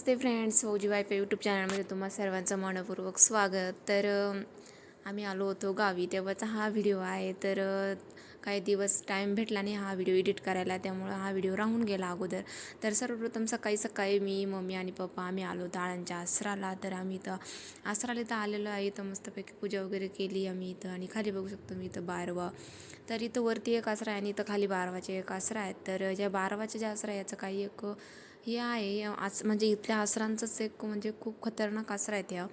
Friends फौजी वायपे YouTube चॅनलमध्ये तुम्हा सर्वांचं मनपूर्वक स्वागत. तर आम्ही आलो होतो गावी तेव्हाचा हा व्हिडिओ आहे. तर काही दिवस टाईम भेटला नाही हा व्हिडिओ एडिट करायला त्यामुळं हा व्हिडिओ राहून गेला अगोदर. तर सर्वप्रथम सकाळी सकाळी मी मम्मी आणि पप्पा आम्ही आलो दाळांच्या आसराला. तर आम्ही इथं आसराला इथं आलेलो आहे. इथं मस्तपैकी पूजा वगैरे केली आम्ही इथं आणि खाली बघू शकतो मी इथं बारवा. तर इथं वरती एक आसरा आहे आणि इथं खाली बारवाचे एक आसरा आहेत. तर ज्या बारवाचे जे आसरा आहे याचं काही एक हे आहे आस म्हणजे इथल्या आसरांचंच एक म्हणजे खूप खतरनाक आसरा आहेत ह्या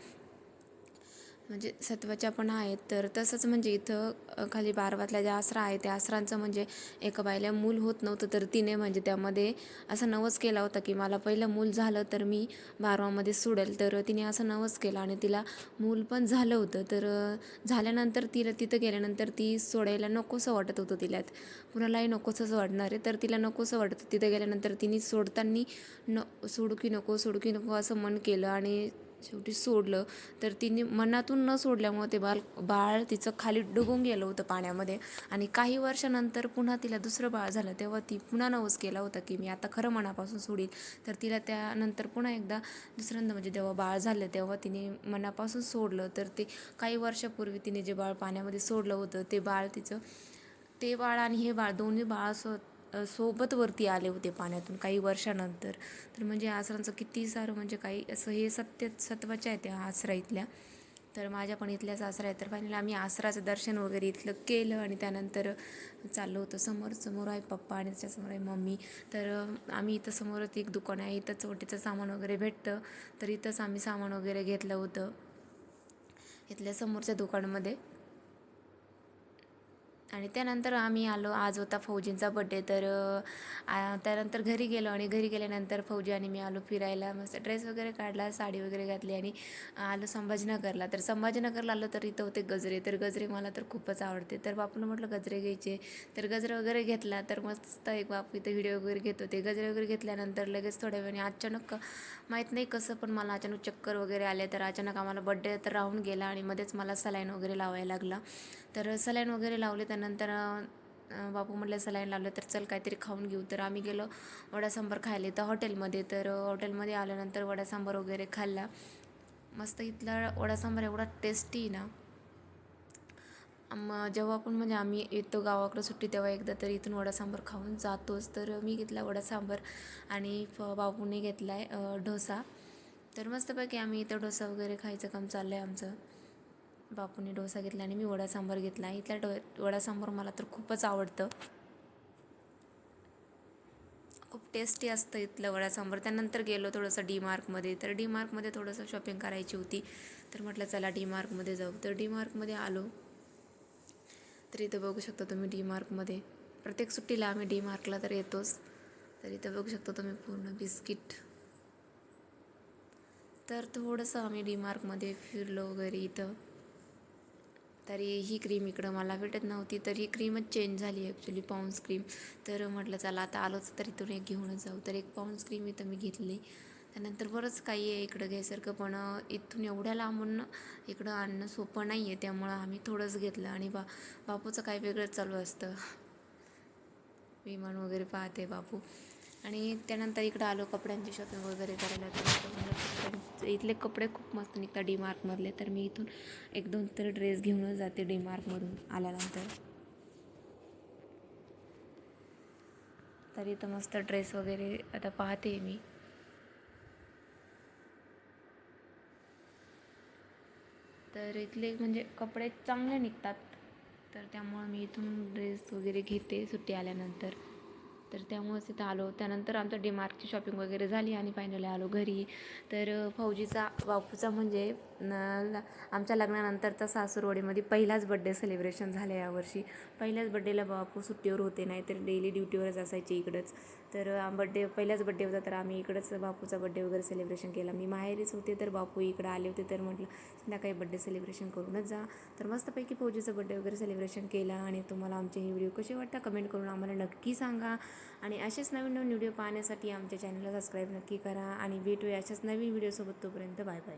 म्हणजे सत्वाच्या पण आहेत. तर तसंच म्हणजे इथं खाली बारवातल्या ज्या आसरा आहे त्या आसरांचं म्हणजे एका बाईला मूल होत नव्हतं तर तिने म्हणजे त्यामध्ये असा नवस केला होता की मला पहिलं मूल झालं तर मी बारवामध्ये सोडेल. तर तिने असं नवस केलं आणि तिला मूल पण झालं होतं. तर झाल्यानंतर तिला तिथं गेल्यानंतर ती सोडायला नकोसं वाटत होतं तिला. कुणालाही नकोसंच वाटणार आहे तर तिला नकोसं वाटत. तिथं गेल्यानंतर तिने सोडताना न सोडू की नको सोडू की नको असं मन केलं आणि शेवटी सोडलं तर तिने मनातून न सोडल्यामुळे ते बाळ बाळ तिचं खाली डुबून गेलं होतं पाण्यामध्ये. आणि काही वर्षानंतर पुन्हा तिला दुसरं बाळ झालं. तेव्हा ती पुन्हा नवस केला होता की मी आता खरं मनापासून सोडील तर तिला त्यानंतर पुन्हा एकदा दुसऱ्यांदा म्हणजे जेव्हा बाळ झालं तेव्हा तिने मनापासून सोडलं. तर ते काही वर्षापूर्वी तिने जे बाळ पाण्यामध्ये सोडलं होतं ते बाळ तिचं ते बाळ आणि हे बाळ दोन्ही बाळ सो सोबत वरती आले होते पाण्यातून काही वर्षानंतर. तर म्हणजे आसरांचं किती सारं म्हणजे काही असं हे सत्य सत्वाच्या आहेत त्या आसरा इथल्या. तर माझ्या पण इथल्याच आसरा आहे तर फायनली आम्ही आसराचं दर्शन वगैरे इथलं केलं आणि त्यानंतर चाललो होतो समोर. समोर आहे पप्पा आणि त्याच्यासमोर आहे मम्मी. तर आम्ही इथं समोरच एक दुकान आहे. इथंच ओटीचं सामान वगैरे भेटतं. तर इथंच आम्ही सामान वगैरे घेतलं होतं. इथल्या समोरच्या दुकानामध्ये. आणि त्यानंतर आम्ही आलो. आज होता फौजींचा बड्डे तर त्यानंतर घरी गेलो आणि घरी गेल्यानंतर फौजी आणि मी आलो फिरायला. मस्त ड्रेस वगैरे काढला साडी वगैरे घातली आणि आलो संभाजीनगरला. तर संभाजीनगरला आलो तर इथं होते गजरे. तर गजरे मला तर खूपच आवडते. तर बापूला म्हटलं गजरे घ्यायचे. तर गजरे वगैरे घेतला. तर मस्त एक बापू इथं व्हिडिओ वगैरे घेत होते. गजरे वगैरे घेतल्यानंतर लगेच थोड्या वेळाने अचानक माहीत नाही कसं पण मला अचानक चक्कर वगैरे आले. तर अचानक आम्हाला बड्डे तर राहून गेला आणि मध्येच मला सलाईन वगैरे लावायला लागला. तर सलाईन वगैरे लावले. त्यांना त्यानंतर बापू म्हटलं सलाईन लावलं तर चल काहीतरी खाऊन घेऊ. तर आम्ही गेलो वडा सांबार खायला. तर हॉटेलमध्ये तर हॉटेलमध्ये आल्यानंतर वडा सांबार वगैरे खाल्ला. मस्त इथला वडा सांबार एवढा टेस्टी ना. मग जेव्हा पण म्हणजे आम्ही येतो गावाकडं सुट्टी तेव्हा एकदा तर इथून वडा सांबार खाऊन जातोच. तर मी घेतला वडा सांबार आणि फ- बापूने घेतला आहे डोसा. तर मस्तपैकी आम्ही इथं डोसा वगैरे खायचं काम चाललं आहे आमचं. बापूने डोसा घेतला आणि मी वडा सांबार घेतला. इथला डो वडा सांबार मला तर खूपच आवडतं. खूप टेस्टी असतं इथलं वडा सांबार. त्यानंतर गेलो थोडंसं डी मार्कमध्ये तर डी मार्कमध्ये थोडंसं शॉपिंग करायची होती. तर म्हटलं चला डी मार्कमध्ये जाऊ. तर डी मार्कमध्ये आलो. तर इथं बघू शकता तुम्ही डी मार्कमध्ये प्रत्येक सुट्टीला आम्ही डी मार्कला तर येतोच. तर इथं बघू शकता तुम्ही पूर्ण बिस्किट. तर थोडंसं आम्ही डी मार्कमध्ये फिरलो वगैरे इथं. तरी ही क्रीम इकडं मला भेटत नव्हती तर ही क्रीमच चेंज झाली ॲक्च्युली पाऊन्स क्रीम तर म्हटलं चला आता आलोच तर इथून एक घेऊनच जाऊ. तर एक पाऊन्स क्रीम इथं मी घेतली. त्यानंतर बरंच काही आहे इकडं घ्यायसारखं पण इथून एवढ्या लांबून इकडं आणणं सोपं नाही आहे त्यामुळं आम्ही थोडंच घेतलं. आणि बा बापूचं काही वेगळंच चालू असतं. विमान वगैरे पाहते बापू. आणि त्यानंतर इकडं आलो कपड्यांची शॉपिंग वगैरे करायला. तर म्हणजे इथले कपडे खूप मस्त निघतात डी मार्कमधले तर मी इथून एक दोन तर ड्रेस घेऊनच जाते डी मार्कमधून आल्यानंतर. तर इथं मस्त ड्रेस वगैरे आता पाहते मी. तर इथले म्हणजे कपडे चांगले निघतात. तर त्यामुळं मी इथून ड्रेस वगैरे घेते सुट्टी आल्यानंतर. तर त्यामुळेच इथं आलो. त्यानंतर आमचं डीमार्कची शॉपिंग वगैरे झाली आणि फायनली आलो घरी. तर फौजीचा बापूचा म्हणजे न आमच्या लग्नानंतरचा सासूरवाडीमध्ये पहिलाच बड्डे सेलिब्रेशन झालं यावर्षी पहिल्याच बड्डेला बापू सुट्टीवर होते नाही तर डेली ड्युटीवरच असायचे इकडंच. तर बड्डे पहिलाच बड्डे होता तर आम्ही इकडंच बापूचा बड्डे वगैरे सेलिब्रेशन केला. मी माहेरीच होते तर बापू इकडं आले होते तर म्हटलं संध्याकाळी बड्डे सेलिब्रेशन करूनच जा. तर मस्तपैकी फौजीचं बड्डे वगैरे सेलिब्रेशन केला आणि तुम्हाला आमचे हे व्हिडिओ कसे वाटतात कमेंट करून आम्हाला नक्की सांगा. आणि असेच नवीन नवीन व्हिडिओ पाहण्यासाठी आमच्या चॅनलला सबस्क्राईब नक्की करा. आणि भेटूया अशाच नवीन व्हिडिओसोबत तोपर्यंत बाय बाय.